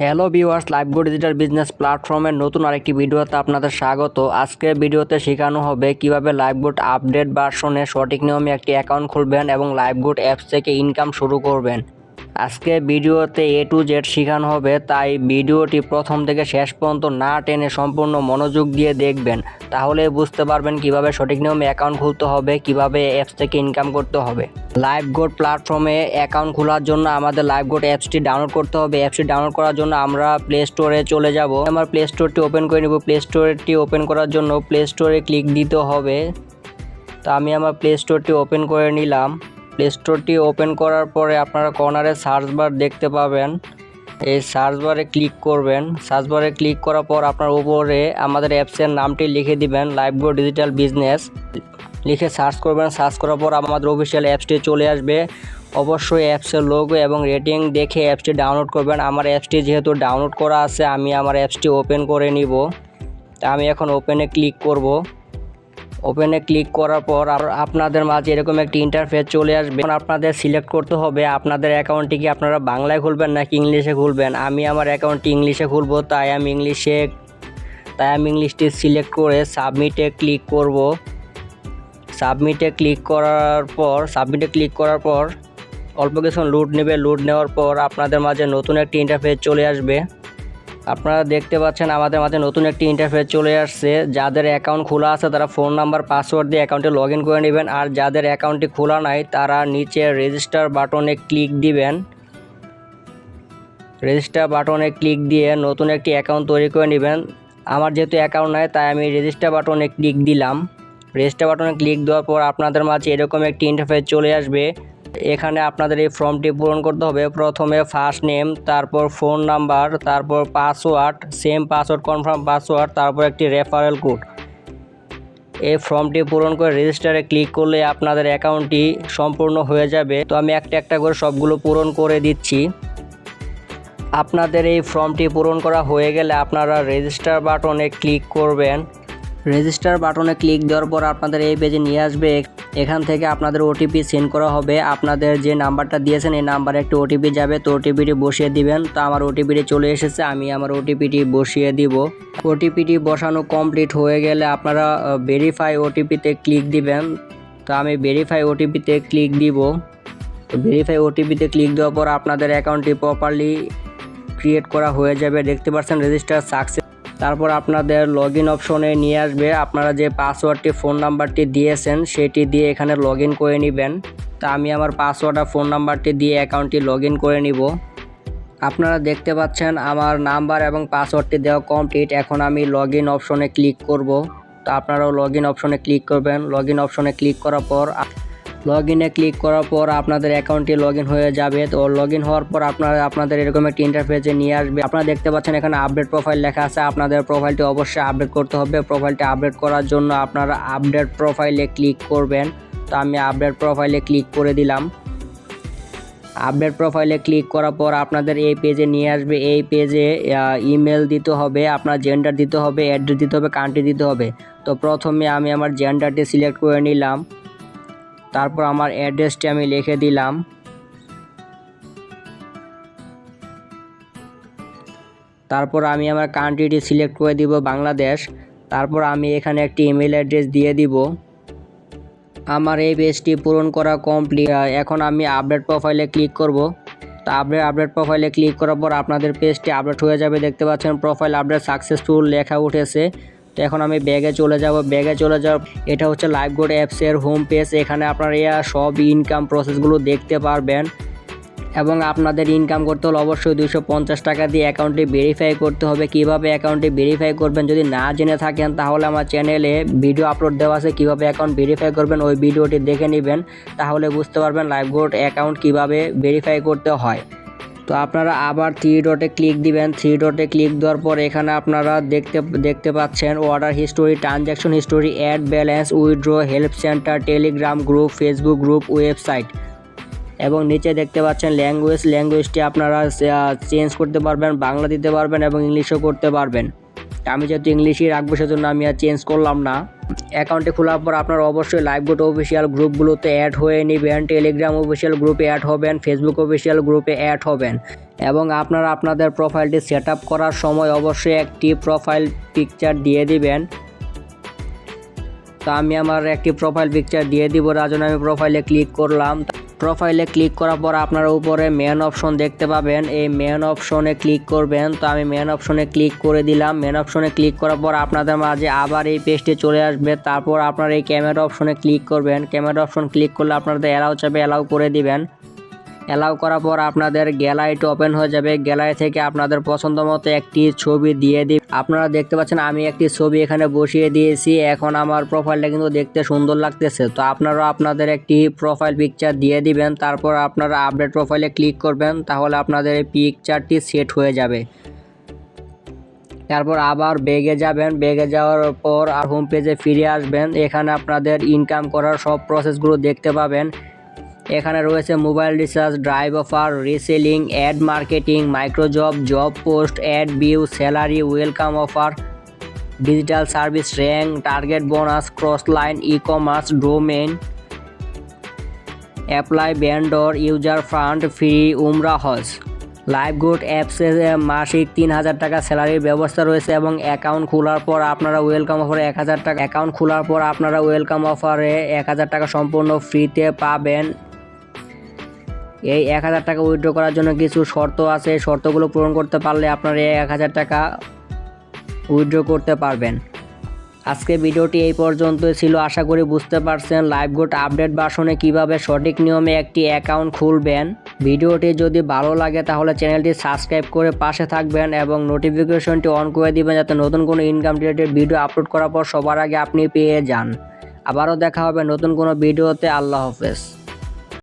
Hello viewers LiveGo digital business প্ল্যাটফর্মের নতুন আরেকটি ভিডিওতে আপনাদের স্বাগত। আজকের ভিডিওতে শেখানো হবে কীভাবে লাইভগুড আপডেট ভার্সনে সঠিক নিয়মে একটি অ্যাকাউন্ট খুলবেন এবং লাইভগুড অ্যাপস থেকে ইনকাম শুরু করবেন। আজকে ভিডিওতে এ টু জেড শেখানো হবে, তাই ভিডিওটি প্রথম থেকে শেষ পর্যন্ত না টেনে সম্পূর্ণ মনোযোগ দিয়ে দেখবেন। তাহলে বুঝতে পারবেন কীভাবে সঠিক নিয়মে অ্যাকাউন্ট খুলতে হবে, কীভাবে অ্যাপস থেকে ইনকাম করতে হবে। লাইভ গোড প্ল্যাটফর্মে অ্যাকাউন্ট খোলার জন্য আমাদের লাইভ গোড অ্যাপসটি ডাউনলোড করতে হবে। অ্যাপসটি ডাউনলোড করার জন্য আমরা প্লে স্টোরে চলে যাব। আমার প্লে স্টোরটি ওপেন করে নেব। প্লে স্টোরটি ওপেন করার জন্য প্লে স্টোরে ক্লিক দিতে হবে। তো আমি আমার প্লে স্টোরটি ওপেন করে নিলাম। প্লে স্টোরটি ওপেন করার পরে আপনারা কর্নারে সার্চ বার দেখতে পাবেন। এই সার্চ বারে ক্লিক করবেন। সার্চ বারে ক্লিক করার পর আপনার উপরে আমাদের অ্যাপসের নামটি লিখে দিবেন লাইভগো ডিজিটাল বিজনেস লিখে সার্চ করবেন সার্চ করার পর আমাদের অফিসিয়াল অ্যাপসটি চলে আসবে। অবশ্যই অ্যাপসের লোগো এবং রেটিং দেখে অ্যাপসটি ডাউনলোড করবেন। আমার অ্যাপসটি যেহেতু ডাউনলোড করা আছে, আমি আমার অ্যাপসটি ওপেন করে নিব। আমি এখন ওপেনে ক্লিক করব। ওপেনে ক্লিক করার পর আপনাদের মাঝে এরকম একটি ইন্টারফেস চলে আসবে। আপনাদের সিলেক্ট করতে হবে, আপনাদের অ্যাকাউন্টটি কি আপনারা বাংলায় খুলবেন নাকি ইংলিশে খুলবেন? আমি আমার অ্যাকাউন্টটি ইংলিশে খুলবো, তাই আমি ইংলিশে, তাই আমি ইংলিশটি সিলেক্ট করে সাবমিটে ক্লিক করব। সাবমিটে ক্লিক করার পর সাবমিটে ক্লিক করার পর অল্প কিছু লুট নেবে। লুট নেওয়ার পর আপনাদের মাঝে নতুন একটি ইন্টারফেস চলে আসবে। আপনারা দেখতে পাচ্ছেন আমাদের মাঝে নতুন একটি ইন্টারফেস চলে আসছে। যাদের অ্যাকাউন্ট খোলা আছে, তারা ফোন নাম্বার পাসওয়ার্ড দিয়ে অ্যাকাউন্টে লগ করে নেবেন। আর যাদের অ্যাকাউন্টটি খোলা নাই, তারা নিচে রেজিস্টার বাটনে ক্লিক দিবেন। রেজিস্টার বাটনে ক্লিক দিয়ে নতুন একটি অ্যাকাউন্ট তৈরি করে নেবেন। আমার যেহেতু অ্যাকাউন্ট নাই, তাই আমি রেজিস্টার বাটনে ক্লিক দিলাম। রেজিস্টার বাটনে ক্লিক দেওয়ার পর আপনাদের মাঝে এরকম একটি ইন্টারফেস চলে আসবে। এখানে আপনাদের এই ফর্মটি পূরণ করতে হবে। প্রথমে ফার্স্ট নেম তারপর ফোন নাম্বার তারপর password same password confirm password তারপর একটি রেফারেল কোড এই ফর্মটি পূরণ করে রেজিস্টারে ক্লিক করলে আপনাদের অ্যাকাউন্টটি সম্পূর্ণ হয়ে যাবে। তো আমি একটা একটা করে সবগুলো পূরণ করে দিচ্ছি। আপনাদের এই ফর্মটি পূরণ করা হয়ে গেলে আপনারা রেজিস্টার বাটনে ক্লিক করবেন। রেজিস্টার বাটনে ক্লিক দেওয়ার পর আপনাদের এই পেজে নিয়ে আসবে। এখান থেকে আপনাদের ওটিপি সেন্ড করা হবে। আপনাদের যে নাম্বারটা দিয়েছেন, এই নাম্বারে একটি ওটিপি যাবে। তো ওটিপিটি বসিয়ে দিবেন। তো আমার ওটিপিটি চলে এসেছে। আমি আমার ওটিপিটি বসিয়ে দিব। ওটিপিটি বসানো কমপ্লিট হয়ে গেলে আপনারা ভেরিফাই ওটিপিতে ক্লিক দিবেন। তো আমি ভেরিফাই ওটিপিতে ক্লিক দিব। তো ভেরিফাই ওটিপিতে ক্লিক দেওয়ার পর আপনাদের অ্যাকাউন্টটি প্রপারলি ক্রিয়েট করা হয়ে যাবে। দেখতে পাচ্ছেন রেজিস্টার সাকসেস তারপর আপনাদের লগ ইন অপশনে নিয়ে আসবে। আপনারা যে পাসওয়ার্ডটি ফোন নাম্বারটি দিয়েছেন, সেটি দিয়ে এখানে লগ ইন করে নেবেন। তা আমি আমার পাসওয়ার্ড আর ফোন নাম্বারটি দিয়ে অ্যাকাউন্টটি লগ ইন করে নিব। আপনারা দেখতে পাচ্ছেন আমার নাম্বার এবং পাসওয়ার্ডটি দেওয়া কমপ্লিট এখন আমি লগ ইন অপশনে ক্লিক করব। তো আপনারাও লগ ইন অপশনে ক্লিক করবেন। লগ ইন অপশনে ক্লিক করার পর লগ ইনে ক্লিক করার পর আপনাদের অ্যাকাউন্টটি লগ হয়ে যাবে। তো লগ হওয়ার পর আপনারা, আপনাদের এরকম একটি ইন্টারফেসে নিয়ে আসবে। আপনারা দেখতে পাচ্ছেন এখানে আপডেট প্রোফাইল লেখা আছে। আপনাদের প্রোফাইলটি অবশ্যই আপডেট করতে হবে। প্রোফাইলটি আপডেট করার জন্য আপনারা আপডেট প্রোফাইলে ক্লিক করবেন। তো আমি আপডেট প্রোফাইলে ক্লিক করে দিলাম। আপডেট প্রোফাইলে ক্লিক করার পর আপনাদের এই পেজে নিয়ে আসবে। এই পেজে ইমেল দিতে হবে, আপনার জেন্ডার দিতে হবে অ্যাড্রেস দিতে হবে কান্ট্রি দিতে হবে। তো প্রথমে আমি আমার জেন্ডারটি সিলেক্ট করে নিলাম। তারপর আমার অ্যাড্রেসটি আমি লিখে দিলাম। তারপর আমি আমার কান্ট্রিটি সিলেক্ট করে দিব বাংলাদেশ। তারপর আমি এখানে একটি ইমেল অ্যাড্রেস দিয়ে দিব। আমার এই পেজটি পূরণ করা কমপ্লিট এখন আমি আপডেট প্রোফাইলে ক্লিক করব। তো আপডেট আপডেট প্রোফাইলে ক্লিক করার পর আপনাদের পেজটি আপডেট হয়ে যাবে। দেখতে পাচ্ছেন প্রোফাইল আপডেট সাকসেসফুল লেখা উঠেছে। তো এখন আমি ব্যাগে চলে যাব। ব্যাগে চলে যাব এটা হচ্ছে লাইভ গোড অ্যাপসের হোম পেজ এখানে আপনারা সব ইনকাম প্রসেসগুলো দেখতে পারবেন। এবং আপনাদের ইনকাম করতে হলে অবশ্যই দুশো পঞ্চাশ টাকা দিয়ে অ্যাকাউন্টটি ভেরিফাই করতে হবে। কীভাবে অ্যাকাউন্টটি ভেরিফাই করবেন যদি না জেনে থাকেন, তাহলে আমার চ্যানেলে ভিডিও আপলোড দেওয়া আছে। কীভাবে অ্যাকাউন্ট ভেরিফাই করবেন ওই ভিডিওটি দেখে নেবেন। তাহলে বুঝতে পারবেন লাইভ গোড অ্যাকাউন্ট কীভাবে ভেরিফাই করতে হয়। তো আপনারা আবার থ্রি ডটে ক্লিক দিবেন। থ্রি ডটে ক্লিক দেওয়ার পর এখানে আপনারা দেখতে দেখতে পাচ্ছেন order history transaction history add balance withdraw help centre Telegram group Facebook group website এবং নিচে দেখতে পাচ্ছেন ল্যাঙ্গুয়েজ ল্যাঙ্গুয়েজটি আপনারা চেঞ্জ করতে পারবেন, বাংলা দিতে পারবেন এবং ইংলিশও করতে পারবেন। আমি যেহেতু ইংলিশই রাখব, সেজন্য আমি আর চেঞ্জ করলাম না। অ্যাকাউন্টে খোলার পর আপনারা অবশ্যই লাইভ গোট অফিসিয়াল গ্রুপগুলোতে অ্যাড হয়ে নেবেন টেলিগ্রাম অফিসিয়াল গ্রুপে অ্যাড হবেন ফেসবুক অফিসিয়াল গ্রুপে অ্যাড হবেন। এবং আপনারা আপনাদের প্রোফাইলটি সেট করার সময় অবশ্যই একটি প্রোফাইল পিকচার দিয়ে দিবেন। তো আমি আমার একটি প্রোফাইল পিকচার দিয়ে দিব, তার জন্য আমি প্রোফাইলে ক্লিক করলাম। প্রোফাইলে ক্লিক করার পর আপনারা উপরে মেন অপশন দেখতে পাবেন। এই মেন অপশনে ক্লিক করবেন। তো আমি মেন অপশনে ক্লিক করে দিলাম। মেন অপশনে ক্লিক করার পর আপনাদের মাঝে আবার এই পেজটি চলে আসবে। তারপর আপনারা এই ক্যামেরা অপশনে ক্লিক করবেন। ক্যামেরা অপশন ক্লিক করলে আপনাদের অ্যালাউ চাপে অ্যালাউ করে দিবেন। অ্যালাউ করার পর আপনাদের গ্যালারিটি ওপেন হয়ে যাবে। গ্যালারি থেকে আপনাদের পছন্দ মতো একটি ছবি দিয়ে দিন আপনারা দেখতে পাচ্ছেন, আমি একটি ছবি এখানে বসিয়ে দিয়েছি। এখন আমার প্রোফাইলটা কিন্তু দেখতে সুন্দর লাগতেছে। তো আপনারা আপনাদের একটি প্রোফাইল পিকচার দিয়ে দিবেন। তারপর আপনারা আপডেট প্রোফাইলে ক্লিক করবেন। তাহলে আপনাদের এই পিকচারটি সেট হয়ে যাবে। তারপর আবার বেগে যাবেন। বেগে যাওয়ার পর আর হোম পেজে ফিরে আসবেন। এখানে আপনাদের ইনকাম করার সব প্রসেসগুলো দেখতে পাবেন। এখানে রয়েছে mobile recharge, drive offer, reselling, ad marketing, microjob, job post, ad view, salary, welcome offer, digital service, rank, target bonus, cross line e commerce domain apply vendor user fund, free, উমরা হজ। Live good অ্যাপসে মাসিক তিন হাজার টাকা স্যালারির ব্যবস্থা রয়েছে এবং অ্যাকাউন্ট খোলার পর আপনারা ওয়েলকাম অফারে এক হাজার টাকা অ্যাকাউন্ট খোলার পর আপনারা ওয়েলকাম অফারে এক হাজার টাকা সম্পূর্ণ ফ্রিতে পাবেন। এই এক হাজার টাকা উইথড্র করার জন্য কিছু শর্ত আছে। শর্তগুলো পূরণ করতে পারলে আপনারা এই এক হাজার টাকা উইথড্র করতে পারবেন। আজকে ভিডিওটি এই পর্যন্তই ছিল। আশা করি বুঝতে পারছেন লাইভ গোট আপডেট বাসনে কীভাবে সঠিক নিয়মে একটি অ্যাকাউন্ট খুলবেন। ভিডিওটি যদি ভালো লাগে তাহলে চ্যানেলটি সাবস্ক্রাইব করে পাশে থাকবেন এবং নোটিফিকেশনটি অন করে দিবেন যাতে নতুন কোনো ইনকাম রিলেটেড ভিডিও আপলোড করার পর সবার আগে আপনি পেয়ে যান। আবারও দেখা হবে নতুন কোনো ভিডিওতে। আল্লাহ হাফেজ।